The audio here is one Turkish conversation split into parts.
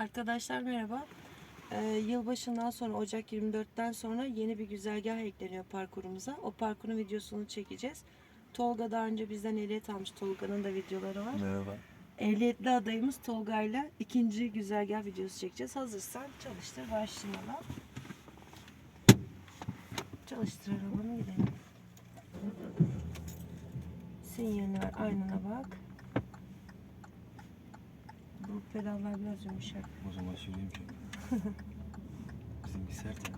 Arkadaşlar merhaba. Ee, yılbaşından sonra Ocak 24'ten sonra yeni bir güzergah ekleniyor parkurumuza. O parkurun videosunu çekeceğiz. Tolga daha önce bizden ehliyet almış. Tolga'nın da videoları var. Merhaba. Ehliyetli adayımız Tolga'yla ikinci güzergah videosu çekeceğiz. Hazırsan çalıştır başlayalım. Çalıştır arabanı gidelim. Sinyalini ver aynana bak. Bu pedallar biraz yumuşak. O zaman süreyim ki. Bizimki sert.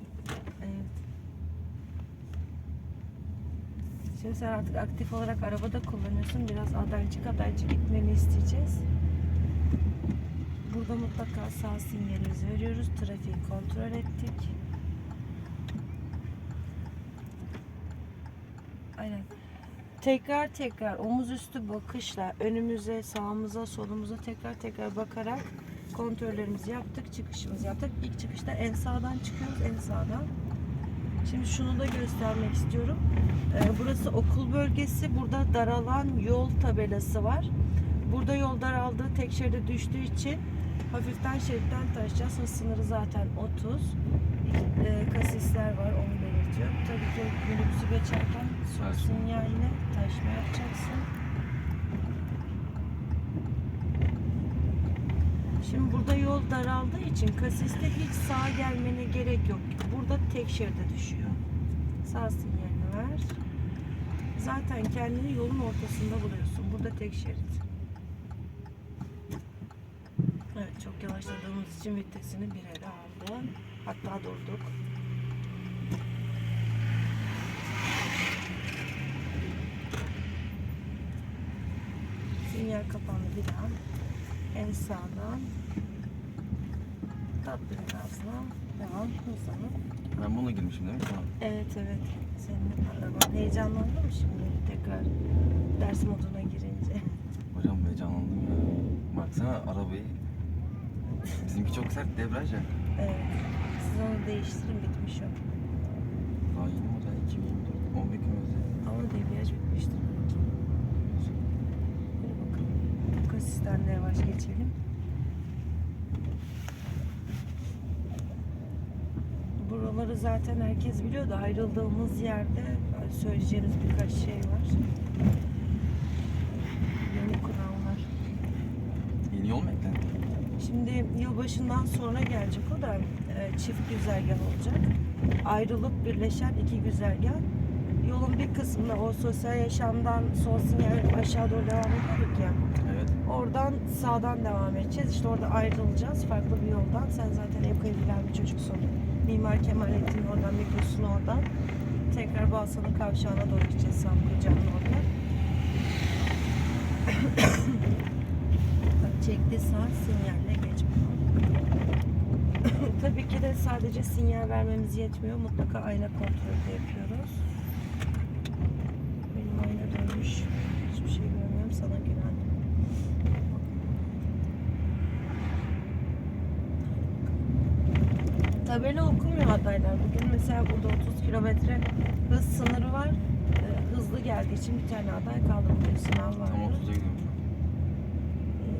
Evet. Şimdi sen artık aktif olarak arabada kullanıyorsun. Biraz adaycık adaycık gitmeni isteyeceğiz. Burada mutlaka sağ sinyalimizi veriyoruz. Trafiği kontrol ettik. Aynen. Tekrar tekrar omuz üstü bakışla önümüze, sağımıza, solumuza tekrar tekrar bakarak kontrollerimizi yaptık, çıkışımızı yaptık. İlk çıkışta en sağdan çıkıyoruz, en sağdan. Şimdi şunu da göstermek istiyorum. Ee, burası okul bölgesi. Burada daralan yol tabelası var. Burada yol daraldığı tek şeride düştüğü için hafiften şeritten taşacağız. Hız sınırı zaten 30. Ee, kasisler var onu belirtiyor. Tabii ki minibüsü geçerken sol sinyaline taşma yapacaksın. Şimdi burada yol daraldığı için kasiste hiç sağa gelmene gerek yok. Burada tek şeride düşüyor. Sağ sinyalini ver. Zaten kendini yolun ortasında buluyorsun. Burada tek şerit. Evet çok yavaşladığımız için vitesini bir yere aldı. Hatta durduk. Sinyal kapandı bir daha. En sağdan. Tatlı gazla. Devam. Hızlanıp. Ben bununla girmişim değil mi? Tamam. Evet evet. Senin araban heyecanlandın mı şimdi tekrar ders moduna girince? Hocam heyecanlandım ya. Baksana arabayı. Bizimki çok sert debriyaj ya. Evet. Siz onu değiştirin bitmiş o. Daha yeni model 2024. 11 kilometre. Ama debriyaj bitmiştir belki. Kasisten de yavaş geçelim. Buraları zaten herkes biliyor da ayrıldığımız yerde söyleyeceğimiz birkaç şey var. Yeni kurallar. Yeni yol mu eklendi? Şimdi yılbaşından sonra gelecek o da e, çift güzergah olacak. Ayrılıp birleşen iki güzergah. Yolun bir kısmında o sosyal yaşamdan sol sinyal aşağı doğru devam ediyorduk ya. Oradan sağdan devam edeceğiz. İşte orada ayrılacağız farklı bir yoldan. Sen zaten Evka'yı bilen bir çocuksun. Mimar Kemalettin oradan Migros'un oradan. Tekrar Balsalı Kavşağı'na doğru gideceğiz Samkırcan'ın orada. Çekti sağ sinyalle geç Tabii ki de sadece sinyal vermemiz yetmiyor. Mutlaka ayna kontrolü de yapıyoruz. Benim ayna dönmüş. Hiçbir şey görmüyorum. Sana güvendim. Tabela okumuyor adaylar. Bugün mesela burada 30 kilometre hız sınırı var. Ee, hızlı geldiği için bir tane aday kaldı. Bugün sınav var. Tam 30'a gidiyorum.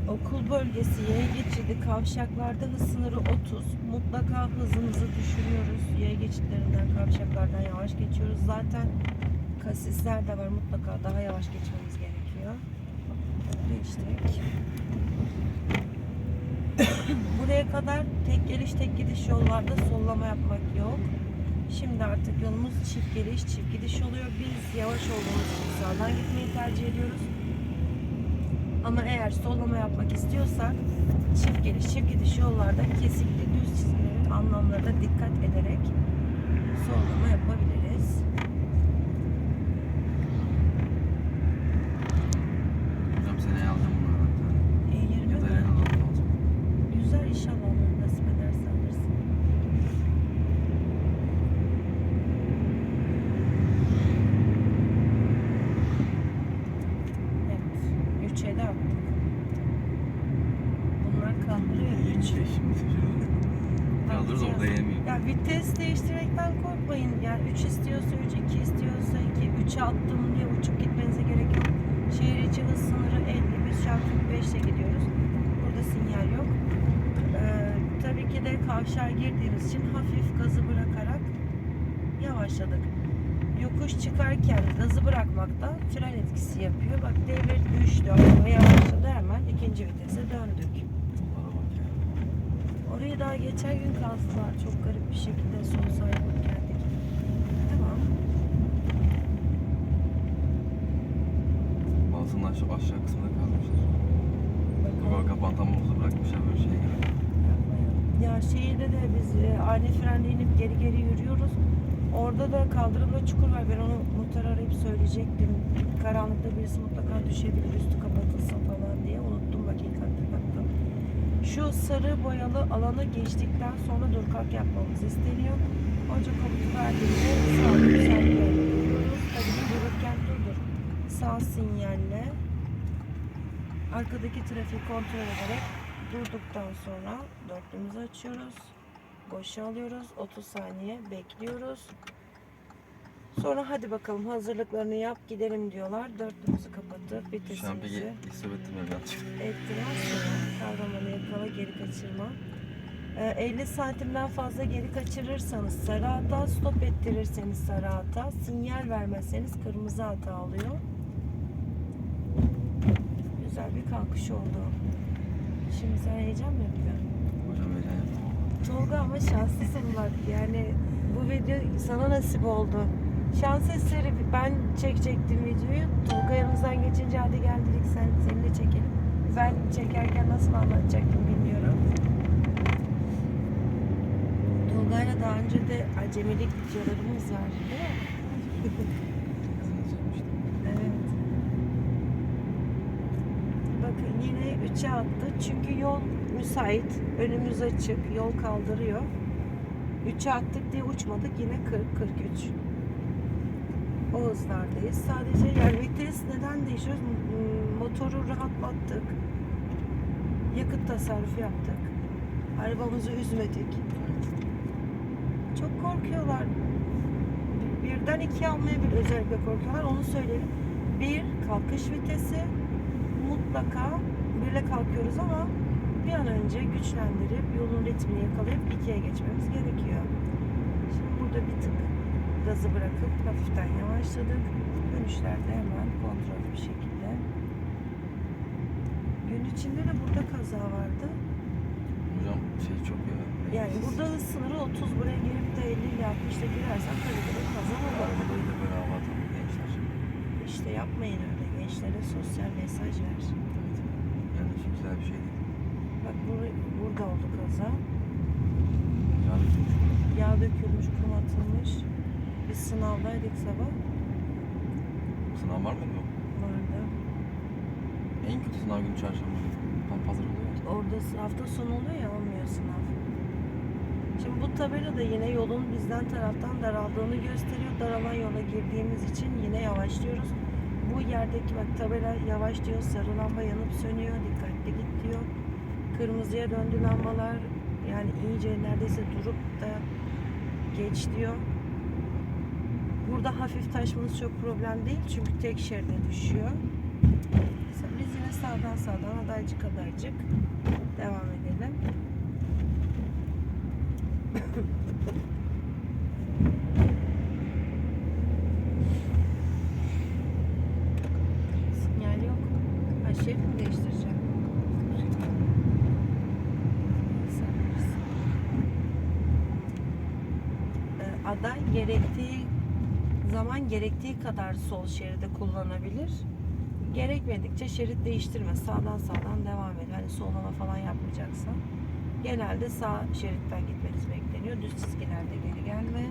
Okul bölgesi, yaya geçidi, kavşaklarda hız sınırı 30. Mutlaka hızımızı düşürüyoruz. Yaya geçitlerinden, kavşaklardan yavaş geçiyoruz. Zaten kasisler de var. Mutlaka daha yavaş geçmemiz gerekiyor. Geçtik. Buraya kadar tek geliş tek gidiş yollarda sollama yapmak yok. Şimdi artık yolumuz çift geliş çift gidiş oluyor. Biz yavaş olduğumuz için sağdan gitmeyi tercih ediyoruz. Ama eğer sollama yapmak istiyorsak çift geliş çift gidiş yollarda kesikli düz çizgilerin anlamlarına dikkat ederek sollama yapabiliriz. Hocam seneye alacağım bunu hatta. İyi Ya da yerine Renault alacağım. Güzel inşallah Allah nasip ederse alırsın. Evet. Üçe de attık. Bunlar kaldırıyor. Üç. Şey şimdi. Kaldırırız orada yemiyor. Ya vites değiştirmekten korkmayın. Yani 3 istiyorsa 3, 2 istiyorsa 2, 3'e attım diye uçup gitmenize gerek yok. Şehir içi hız sınırı 50, biz şu an 45 ile gidiyoruz. Burada sinyal yok. Ee, kavşağa girdiğimiz için hafif gazı bırakarak yavaşladık. Yokuş çıkarken gazı bırakmakta fren etkisi yapıyor. Bak devir düştü ama yavaşladı hemen ikinci vitese döndük. Araba. Orayı daha geçen gün kazdılar. Çok garip bir şekilde sol sayduk geldik. Tamam. Bazının aşağı, aşağı kısmında kalmışlar. Baba Bakalım. kapan tam hızlı bırakmışlar böyle şey gibi. Ya şehirde de biz e, ani frenle inip geri geri yürüyoruz. Orada da kaldırımda çukur var. Ben onu muhtar arayıp söyleyecektim. Karanlıkta birisi mutlaka düşebilir üstü kapatılsın falan diye. Unuttum bak ilk hatırlattım. Şu sarı boyalı alanı geçtikten sonra dur yapmamız isteniyor. Hoca komutu verdiğinde sağ duruyoruz. Tabii dururken durdur. Sağ sinyalle arkadaki trafiği kontrol ederek durduktan sonra dörtlüğümüzü açıyoruz. Boşa alıyoruz. 30 saniye bekliyoruz. Sonra hadi bakalım hazırlıklarını yap gidelim diyorlar. Dörtlüğümüzü kapatıp Şu an peki vitesimizi istop ettim ya birazcık. ettiler kavramanı yakala geri kaçırma. Ee, 50 santimden fazla geri kaçırırsanız sarı hata, stop ettirirseniz sarı hata, sinyal vermezseniz kırmızı hata alıyor. Güzel bir kalkış oldu. Şimdi sen heyecan mı yapıyorsun? Hocam heyecan yaptım. Tolga ama şanslısın bak yani bu video sana nasip oldu. Şans eseri ben çekecektim videoyu. Tolga yanımızdan geçince hadi gel dedik sen seni de çekelim. Ben çekerken nasıl anlatacaktım bilmiyorum. Tolga'yla daha önce de acemilik videolarımız var değil mi? yine 3'e attı. Çünkü yol müsait. Önümüz açık. Yol kaldırıyor. 3'e attık diye uçmadık. Yine 40-43. O hızlardayız. Sadece yani vites neden değişiyoruz? Motoru rahatlattık. Yakıt tasarrufu yaptık. Arabamızı üzmedik. Çok korkuyorlar. Birden iki almaya bir özellikle korkuyorlar. Onu söyleyelim. Bir, kalkış vitesi. Mutlaka birle kalkıyoruz ama bir an önce güçlendirip yolun ritmini yakalayıp ikiye geçmemiz gerekiyor. Şimdi burada bir tık gazı bırakıp hafiften yavaşladık. Dönüşlerde hemen kontrollü bir şekilde. Gün içinde de burada kaza vardı. Hocam şey çok ya. Yani burada hız sınırı 30 buraya gelip de 50 ile 60 ile girersen tabii ki de kaza olur. Arabayı da böyle hava atalım gençler. İşte yapmayın öyle. Gençlere sosyal mesaj ver. Yani hiç güzel bir şey değil. Bak bur- burada oldu kaza. Yani çünkü Yağ dökülmüş, kum atılmış. Biz sınavdaydık sabah. sınav var mıydı yok? Vardı. En kötü sınav günü çarşamba. Tam pazar oluyor ya. Orada hafta sonu oluyor ya olmuyor sınav. Şimdi bu tabela da yine yolun bizden taraftan daraldığını gösteriyor. Daralan yola girdiğimiz için yine yavaşlıyoruz. Bu yerdeki bak tabela yavaş diyor, sarı lamba yanıp sönüyor, dikkatli git diyor. Kırmızıya döndü lambalar yani iyice neredeyse durup da geç diyor. Burada hafif taşmanız çok problem değil çünkü tek şeride düşüyor. Biz yine sağdan sağdan adaycık adaycık devam edelim. Sinyal yok. Ha şerit mi değiştireceğim? Sen bilirsin. Aday gerektiği zaman gerektiği kadar sol şeridi kullanabilir. Gerekmedikçe şerit değiştirme. Sağdan sağdan devam et. Hani sollama falan yapmayacaksan. Genelde sağ şeritten gitmeniz bekleniyor. Düz çizgilerde geri gelme.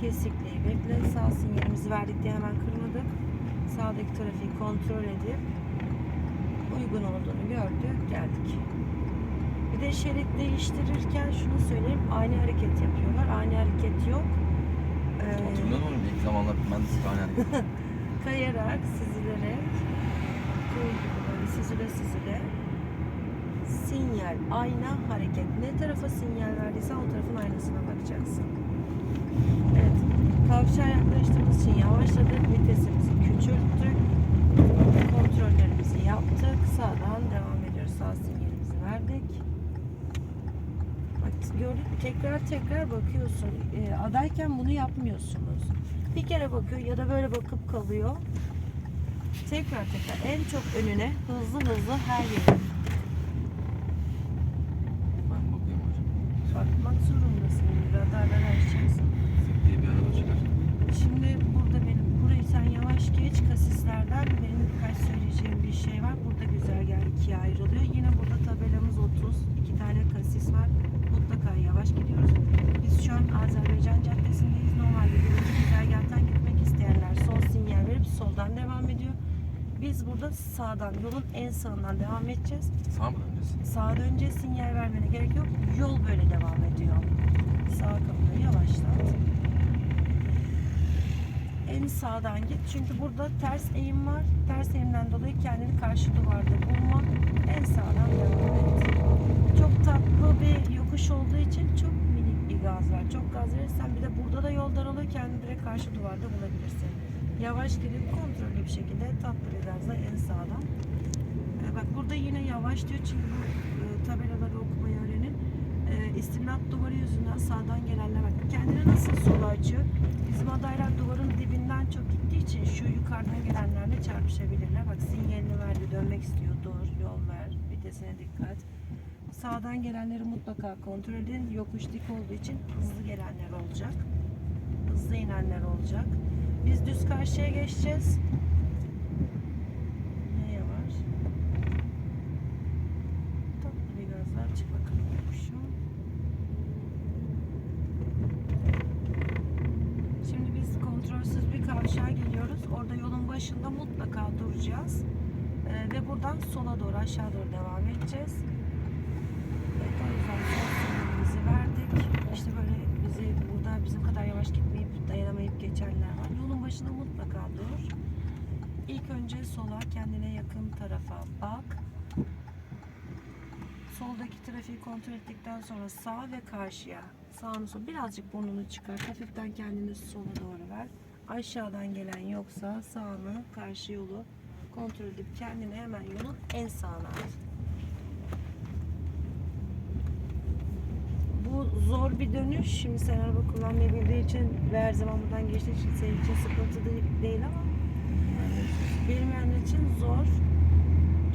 Kesikliği bekle. Sağ sinyalimizi verdik diye hemen kırmadık. Sağdaki trafiği kontrol edip uygun olduğunu gördük. Geldik. Bir de şerit değiştirirken şunu söyleyeyim. Ani hareket yapıyorlar. Ani hareket yok. Ee, Hatırlıyor musun? İlk zamanlar ben de sıkan yani. kayarak, süzülerek kuğu gibi böyle süzüle süzüle sinyal, ayna, hareket. Ne tarafa sinyal verdiysen o tarafın aynasına bakacaksın. Evet. Kavşağa yaklaştığımız için yavaşladık. Vitesimizi küçülttük. Kontrollerimizi yaptık. Sağdan devam ediyoruz. Sağ sinyalimizi verdik. Mü? tekrar tekrar bakıyorsun. Ee, adayken bunu yapmıyorsunuz. Bir kere bakıyor ya da böyle bakıp kalıyor. Tekrar tekrar en çok önüne hızlı hızlı her yere Ben bakıyorum hocam. bakmak zorundasın. Radarlar açacaksın. Zıp diye bir araba çıkar. Şimdi burada benim burayı sen yavaş geç kasislerden benim birkaç söyleyeceğim bir şey var. Burada güzergah ikiye ayrılıyor. Yine burada tabelamız 30. iki tane kasis var. Mutlaka yavaş gidiyoruz. Biz şu an Azerbaycan Caddesi'ndeyiz. Normalde birinci güzergahtan gitmek isteyenler sol sinyal verip soldan devam ediyor. Biz burada sağdan, yolun en sağından devam edeceğiz. Sağ mı döneceğiz? Sağa dönünce sinyal vermene gerek yok. Yol böyle devam ediyor. Sağa kapıyor, yavaşlat. En sağdan git. Çünkü burada ters eğim var. Ters eğimden dolayı kendini karşı duvarda bulma. En sağdan devam et. Çok tatlı bir yokuş olduğu için çok minik bir gaz var. Çok gaz verirsen bir de burada da yol daralıyor. Kendini direkt karşı duvarda bulabilirsin. Yavaş gidip kontrollü bir şekilde tatlı bir gazla en sağdan. Ee, Bak burada yine yavaş diyor çünkü bu e, tabelaları okumayı öğrenin. E, istimlat duvarı yüzünden sağdan gelenler bak kendini nasıl sola açıyor. Bizim adaylar duvarın dibinden çok gittiği için şu yukarıdan gelenlerle çarpışabilirler. Bak sinyalini verdi dönmek istiyor dur yol ver vitesine dikkat. Sağdan gelenleri mutlaka kontrol edin. Yokuş dik olduğu için hızlı gelenler olacak. Hızlı inenler olacak. Biz düz karşıya geçeceğiz. Ne yavaş? Tatlı bir çık bakalım yokuşu. Şimdi biz kontrolsüz bir kavşağa geliyoruz. Orada yolun başında mutlaka duracağız. Ee, ve buradan sola doğru aşağı doğru devam edeceğiz. Evet, o yüzden sol sinyalimizi verdik. İşte böyle bizi burada bizim kadar yavaş gitmeyip dayanamayıp geçenler var. Yolun başında mutlaka dur. İlk önce sola kendine yakın tarafa bak. Soldaki trafiği kontrol ettikten sonra sağ ve karşıya. Sağını sol. Birazcık burnunu çıkar. Hafiften kendini sola doğru ver. Aşağıdan gelen yoksa sağını, karşı yolu kontrol edip kendini hemen yolun en sağına at. Zor bir dönüş. Şimdi sen araba kullanmayı bildiği için ve her zaman buradan geçtiği için senin için sıkıntı değil, değil ama bilmeyenler için zor.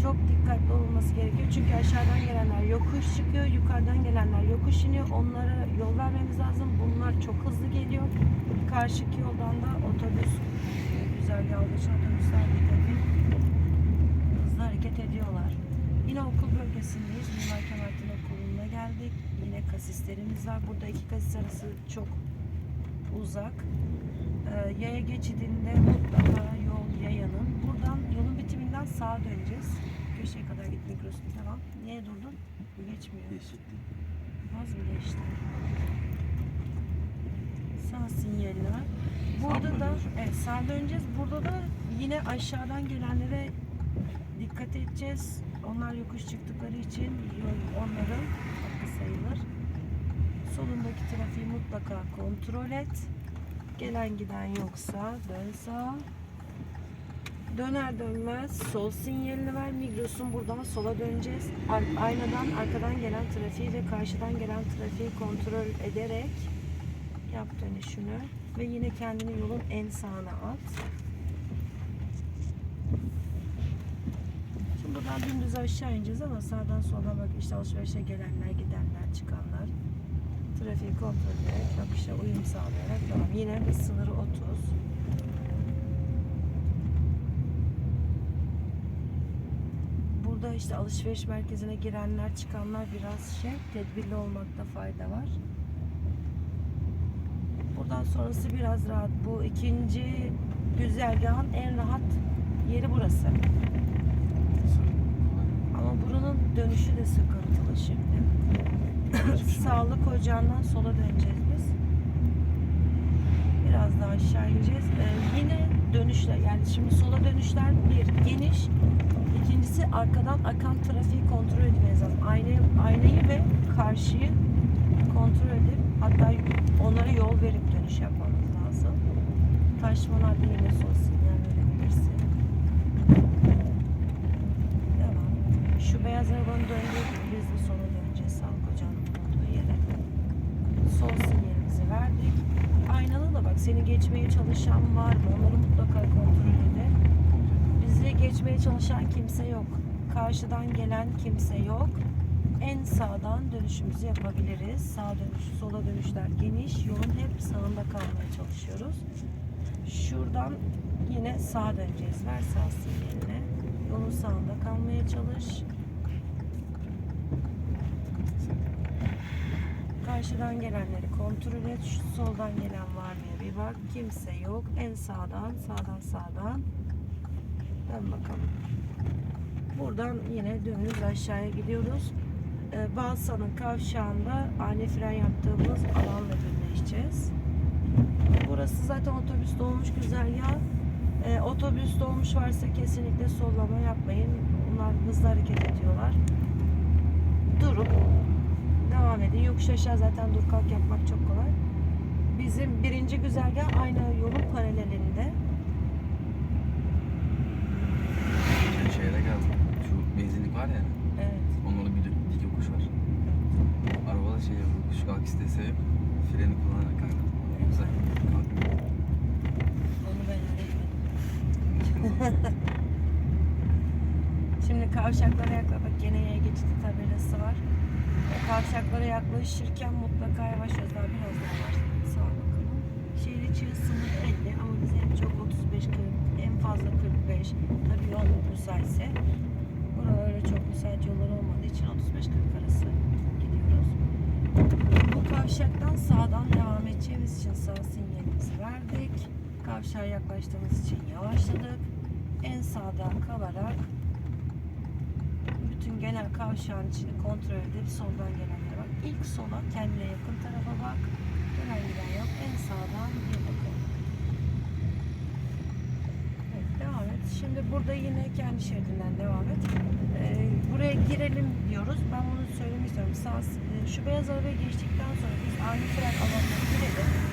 Çok dikkatli olması gerekiyor. Çünkü aşağıdan gelenler yokuş çıkıyor, yukarıdan gelenler yokuş iniyor. Onlara yol vermemiz lazım. Bunlar çok hızlı geliyor. Karşıki yoldan da otobüs olduğu için otobüsler de tabii hızlı hareket ediyorlar. Yine okul bölgesindeyiz. Mimar Okulu'na geldik. Yine kasislerimiz var. Burada iki kasis arası çok uzak. Ee, yaya geçidinde mutlaka yol yayanın. Buradan yolun bitiminden sağa döneceğiz. Köşeye kadar git mikrosun tamam. Niye durdun? Geçmiyor. Değişikti. Az mı geçti? Sağ sinyalini ver. Burada Sağ da evet sağ döneceğiz. Burada da yine aşağıdan gelenlere dikkat edeceğiz. Onlar yokuş çıktıkları için yol onların sayılır. Solundaki trafiği mutlaka kontrol et. Gelen giden yoksa dön sağa. Döner dönmez sol sinyalini ver. Migros'un buradan sola döneceğiz. Aynadan arkadan gelen trafiği ve karşıdan gelen trafiği kontrol ederek yap dönüşünü ve yine kendini yolun en sağına at. Şimdi buradan dümdüz aşağı ineceğiz ama sağdan sola bak işte alışverişe gelenler, gidenler, çıkanlar. Trafiği kontrol ederek, akışa uyum sağlayarak devam. Yine hız sınırı 30. Burada işte alışveriş merkezine girenler, çıkanlar biraz şey, tedbirli olmakta fayda var. Buradan sonrası biraz rahat. Bu ikinci güzergahın en rahat yeri burası. Ama buranın dönüşü de sıkıntılı şimdi. Sağlık ocağından sola döneceğiz biz. Biraz daha aşağı ineceğiz. Ee, yine dönüşler yani şimdi sola dönüşler bir geniş. İkincisi arkadan akan trafiği kontrol etmeniz lazım. Aynayı, aynayı ve karşıyı kontrol edip hatta onlara yol verip dönüş yapmanız lazım. Taşmalarda yine sol sinyal verebilirsin. Devam. Şu beyaz arabanın döndüğü biz de sola döneceğiz yere. Sol sinyalimizi verdik. Aynada da bak seni geçmeye çalışan var mı? Onları mutlaka kontrol edin. Bizi geçmeye çalışan kimse yok. Karşıdan gelen kimse yok. En sağdan dönüşümüzü yapabiliriz. Sağ dönüş, sola dönüşler geniş. Yolun hep sağında kalmaya çalışıyoruz. Şuradan yine sağa döneceğiz. Ver sağ sinyaline. Yolun sağında kalmaya çalış. Karşıdan gelenleri kontrol et. Şu soldan gelen var mı bir bak. Kimse yok. En sağdan, sağdan, sağdan. Dön bakalım. Buradan yine dönüyoruz aşağıya gidiyoruz. Ee, Balsa'nın kavşağında ani fren yaptığımız alanla birleşeceğiz. Burası zaten otobüs dolmuş güzergah. Ee, otobüs dolmuş varsa kesinlikle sollama yapmayın. Bunlar hızlı hareket ediyorlar. Durup devam edin. Yokuş aşağı zaten dur kalk yapmak çok kolay. Bizim birinci güzergah aynı yolun paralelinde. Geçen şeye de geldim. Şu benzinlik var ya. Evet. Orada bir dik yokuş var. Arabada şey. Şu kalk istese freni kullanarak kanka. Güzel. Kalkmıyor. Onu ben öğretmedim. Şimdi kavşaklara yaklaş. Bak gene yaya geçidi tabelası var. Kavşaklara yaklaşırken mutlaka yavaş daha biraz daha var. Sağa bakalım. Şehir içi sınır 50 ama biz en çok 35-40 en fazla 45 tabii yol müsaitse. Buralar öyle çok müsait yollar olmadığı için 35-40 arası gidiyoruz. Bu kavşaktan sağdan devam edeceğimiz için sağ sinyalimizi verdik. Kavşağa yaklaştığımız için yavaşladık. En sağda kalarak bütün genel kavşağın içini kontrol edip soldan gelenlere bak. İlk sola kendine yakın tarafa bak. Dönen giden yok. En sağdan bir bakalım. Evet, devam et. Şimdi burada yine kendi şeridinden devam et. Ee, buraya girelim diyoruz. Ben bunu söylemek istiyorum. Sağ, e, şu beyaz arabayı geçtikten sonra biz ani fren alanına girelim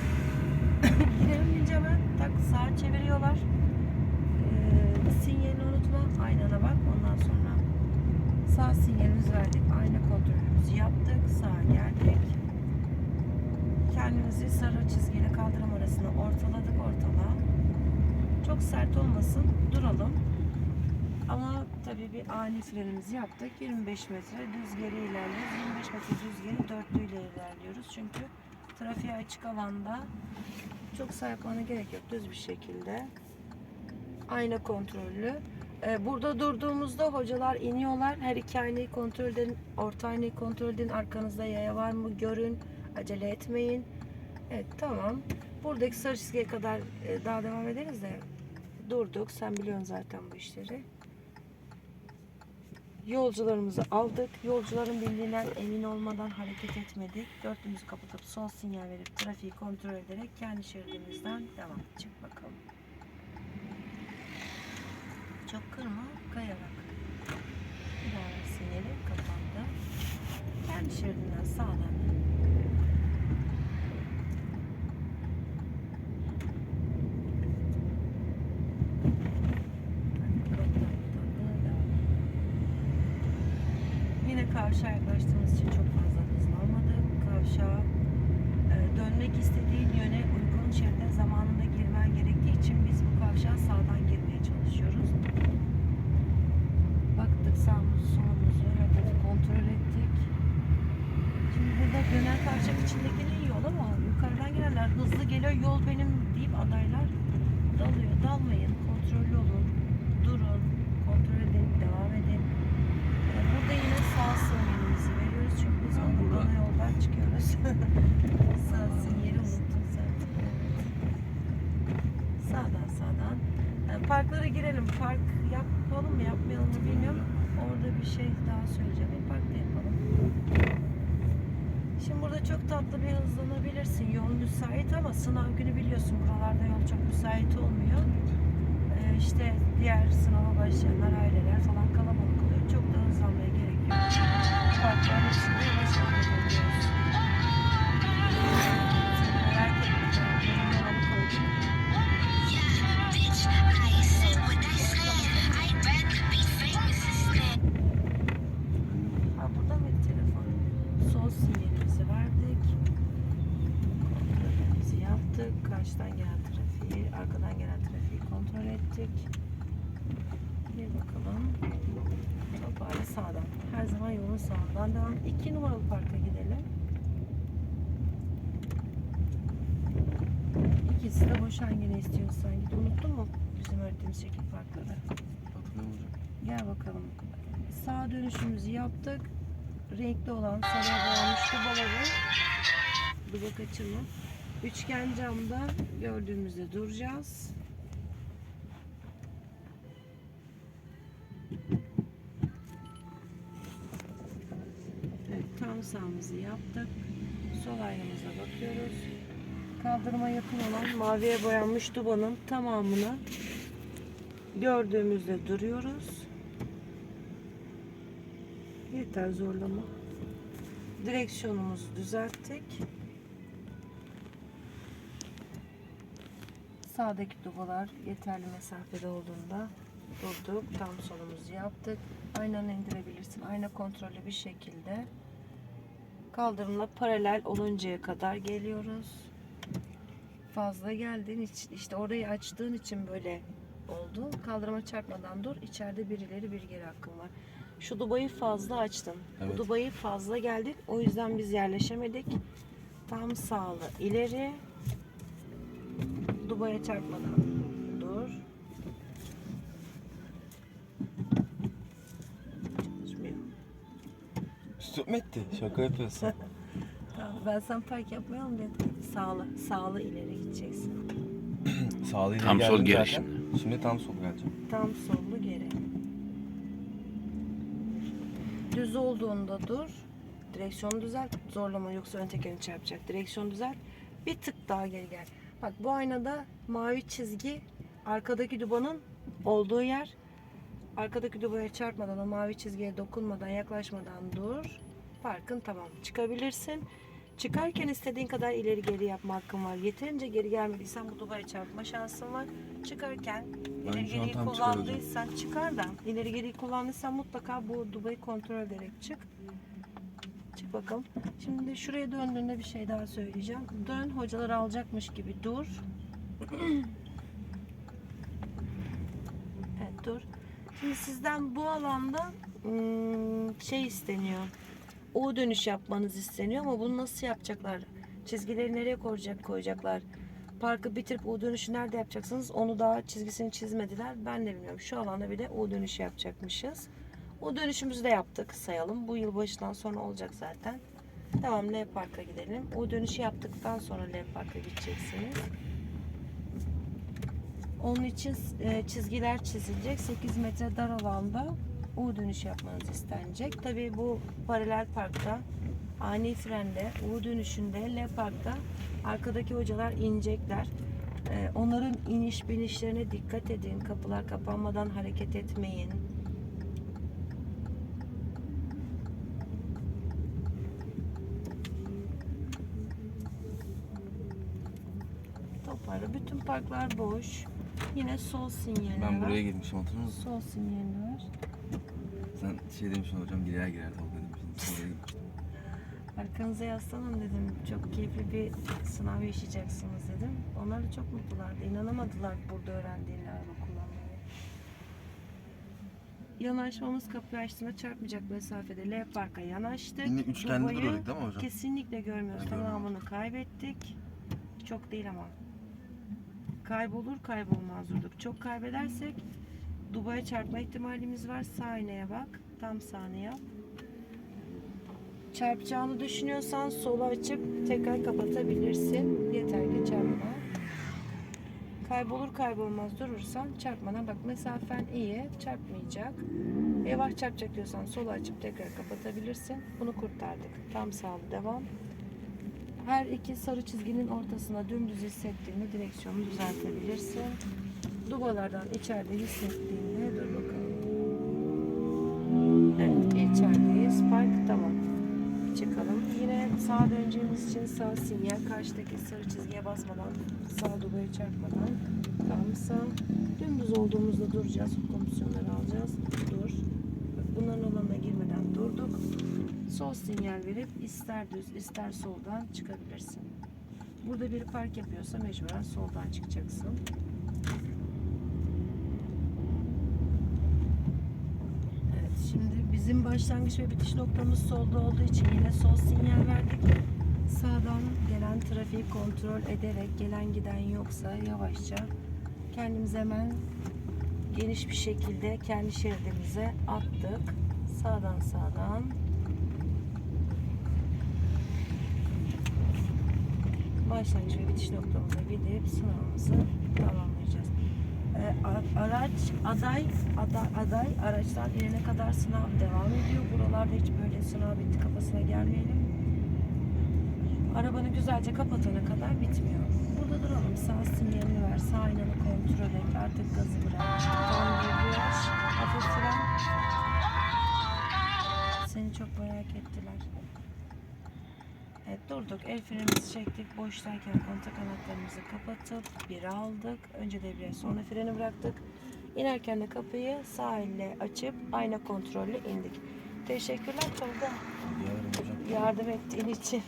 sağ sinyalimizi verdik. Ayna kontrolümüzü yaptık. Sağa geldik. Kendimizi sarı çizgiyle kaldırım arasına ortaladık ortala. Çok sert olmasın. Duralım. Ama tabii bir ani frenimizi yaptık. 25 metre düz geri ilerliyoruz. 25 metre düz geri dörtlüyle ilerliyoruz. Çünkü trafiğe açık alanda çok sağ yapmana gerek yok. Düz bir şekilde. Ayna kontrollü. Ee, Burada durduğumuzda hocalar iniyorlar. Her iki aynayı kontrol edin. Orta aynayı kontrol edin. Arkanızda yaya var mı görün. Acele etmeyin. Evet tamam. Buradaki sarı çizgiye kadar e, daha devam ederiz de durduk. Sen biliyorsun zaten bu işleri. Yolcularımızı aldık. Yolcuların bindiğinden emin olmadan hareket etmedik. Dörtlüğümüzü kapatıp sol sinyal verip trafiği kontrol ederek kendi şeridimizden devam. Çık bakalım. Çok kırma, kayarak. Bir daha ver sinyali kapandı. Kendi şeridinden sağdan. Yine kavşağa yaklaştığımız için çok fazla hızlanmadık. Kavşağa e, dönmek istediğin yöne uygun şeride zamanında girmen gerektiği için biz bu kavşağa sağdan girmeye çalışıyoruz. Baktık sağımızı solumuzu her tarafı kontrol ettik. Şimdi burada dönen kavşak içindeki iyi yol ama yukarıdan gelenler hızlı geliyor yol benim deyip adaylar dalıyor. Dalmayın, kontrollü olun, durun, kontrol edin, devam edin. Ee, Burada yine sağ sinyalimizi veriyoruz çünkü biz onu burada- ana yoldan çıkıyoruz. sağ sinyali unuttun sen. Sağdan sağdan. Ee, Parklara girelim. Park yapalım mı yapmayalım mı bilmiyorum. Orada bir şey daha söyleyeceğim. Bir park da yapalım. Şimdi burada çok tatlı bir hızlanabilirsin. Yol müsait ama sınav günü biliyorsun buralarda yol çok müsait olmuyor. Ee, işte diğer sınava başlayanlar, aileler falan kalabalık oluyor. Çok da hızlanmaya gerek yok. Parkların içinde yavaş Renkli olan sarıya boyanmış dubaları dubak açımı. Üçgen camda gördüğümüzde duracağız. Evet, tam sağımızı yaptık. Sol aynamıza bakıyoruz. Kaldırıma yakın olan maviye boyanmış dubanın tamamını gördüğümüzde duruyoruz. Yeter zorlama. Direksiyonumuzu düzelttik. Sağdaki dubalar yeterli mesafede olduğunda durduk. Tam solumuzu yaptık. Aynanı indirebilirsin. Ayna kontrollü bir şekilde kaldırımla paralel oluncaya kadar geliyoruz. Fazla geldiğin için işte orayı açtığın için böyle oldu. Kaldırıma çarpmadan dur. İçeride bir ileri bir geri hakkın var. Şu dubayı fazla açtın. Evet. Bu dubayı fazla geldik. O yüzden biz yerleşemedik. Tam sağlı ileri. Dubaya çarpmadan dur. Çalışmıyor. Mu etti? Şaka yapıyorsun. Tamam, ben sana park yapmayalım dedim. Sağlı, sağlı ileri gideceksin. Sağlığıyla Tam sol zaten. Şimdi. Tam sol geleceğim. Tam sollu geri. Düz olduğunda dur. Direksiyonu düzelt. Zorlama yoksa ön tekerini çarpacak. Direksiyonu düzelt. Bir tık daha geri gel. Bak bu aynada mavi çizgi arkadaki dubanın olduğu yer. Arkadaki dubaya çarpmadan o mavi çizgiye dokunmadan yaklaşmadan dur. Parkın tamam. Çıkabilirsin. Çıkarken istediğin kadar ileri geri yapma hakkın var. Yeterince geri gelmediysen bu dubaya çarpma şansın var. Çıkarken Ben ileri şu an geriyi tam kullandıysan çıkar da ileri geriyi kullandıysan mutlaka bu dubayı kontrol ederek çık. Çık bakalım. Şimdi şuraya döndüğünde bir şey daha söyleyeceğim. Dön hocalar alacakmış gibi dur. evet dur. Şimdi sizden bu alanda ım, şey isteniyor. U dönüş yapmanız isteniyor ama bunu nasıl yapacaklar? Çizgileri nereye koyacak koyacaklar? Parkı bitirip U dönüşü nerede yapacaksınız? Onu daha çizgisini çizmediler. Ben de bilmiyorum. Şu alanda bir de U dönüşü yapacakmışız. U dönüşümüzü de yaptık sayalım. Bu yıl başından sonra olacak zaten. Tamam L Park'a gidelim. U dönüşü yaptıktan sonra L Park'a gideceksiniz. Onun için e, çizgiler çizilecek. 8 metre dar alanda U dönüş yapmanız istenecek. Tabii bu paralel parkta ani frende, U dönüşünde, L parkta arkadaki hocalar inecekler. E, onların iniş binişlerine dikkat edin. Kapılar kapanmadan hareket etmeyin. Toparla. Bütün parklar boş. Yine sol sinyali Ben var. buraya girmişim hatırlıyor musun? Sol sinyali. Sen şey demiştin hocam girer girer dalga demiştin. Oraya gitmiştim. Arkanıza yaslanın dedim. Çok keyifli bir sınav yaşayacaksınız dedim. Onlar da çok mutlulardı. İnanamadılar burada öğrendiğiyle araba kullanmayı. Yanaşmamız kapıyı açtığında çarpmayacak mesafede L parka yanaştık. Yine üçgende Dubayı duruyorduk değil mi hocam? Kesinlikle görmüyoruz. Görmüyorum. Tamamını kaybettik. Çok değil ama. Kaybolur kaybolmaz durduk. Çok kaybedersek Dubai'ye çarpma ihtimalimiz var. Sağ aynaya bak. Tam sağını. Çarpacağını düşünüyorsan sola açıp tekrar kapatabilirsin. Yeter ki çarpma. Kaybolur kaybolmaz durursan çarpmana bak mesafen iyi çarpmayacak. Yavaş çarpacak diyorsan sola açıp tekrar kapatabilirsin. Bunu kurtardık. Tam sağlı devam. Her iki sarı çizginin ortasına dümdüz hissettiğinde direksiyonu düzeltebilirsin. Dubalardan içeride hissettiğinde dur bakalım. Evet içerideyiz. Park tamam. Çıkalım. Yine sağa döneceğimiz için sağ sinyal. Karşıdaki sarı çizgiye basmadan sağ dubaya çarpmadan tam. Dümdüz olduğumuzda duracağız. Komisyonları alacağız. Dur. Bunların alanına girmeden durduk. Sol sinyal verip ister düz ister soldan çıkabilirsin. Burada biri park yapıyorsa mecburen soldan çıkacaksın. Evet şimdi bizim başlangıç ve bitiş noktamız solda olduğu için yine sol sinyal verdik. Sağdan gelen trafiği kontrol ederek gelen giden yoksa yavaşça kendimizi hemen geniş bir şekilde kendi şeridimize attık. Sağdan sağdan başlangıç ve bitiş noktamıza gidip sınavımızı tamamlayacağız. Ee, araç aday aday aday araçtan inene kadar sınav devam ediyor. Buralarda hiç böyle sınav bitti kafasına gelmeyelim. Arabanı güzelce kapatana kadar bitmiyor. Burada duralım. Sağ sinyalini ver. Sağ aynalı kontrol et. Artık gazı bırak. Hafif fren. Seni çok merak ettiler. Evet durduk. El frenimizi çektik. Boştayken kontak anahtarımızı kapatıp bir aldık. Önce debriyaj sonra freni bıraktık. İnerken de kapıyı sağ elle açıp ayna kontrollü indik. Teşekkürler Tolga. Yardım ettiğin için.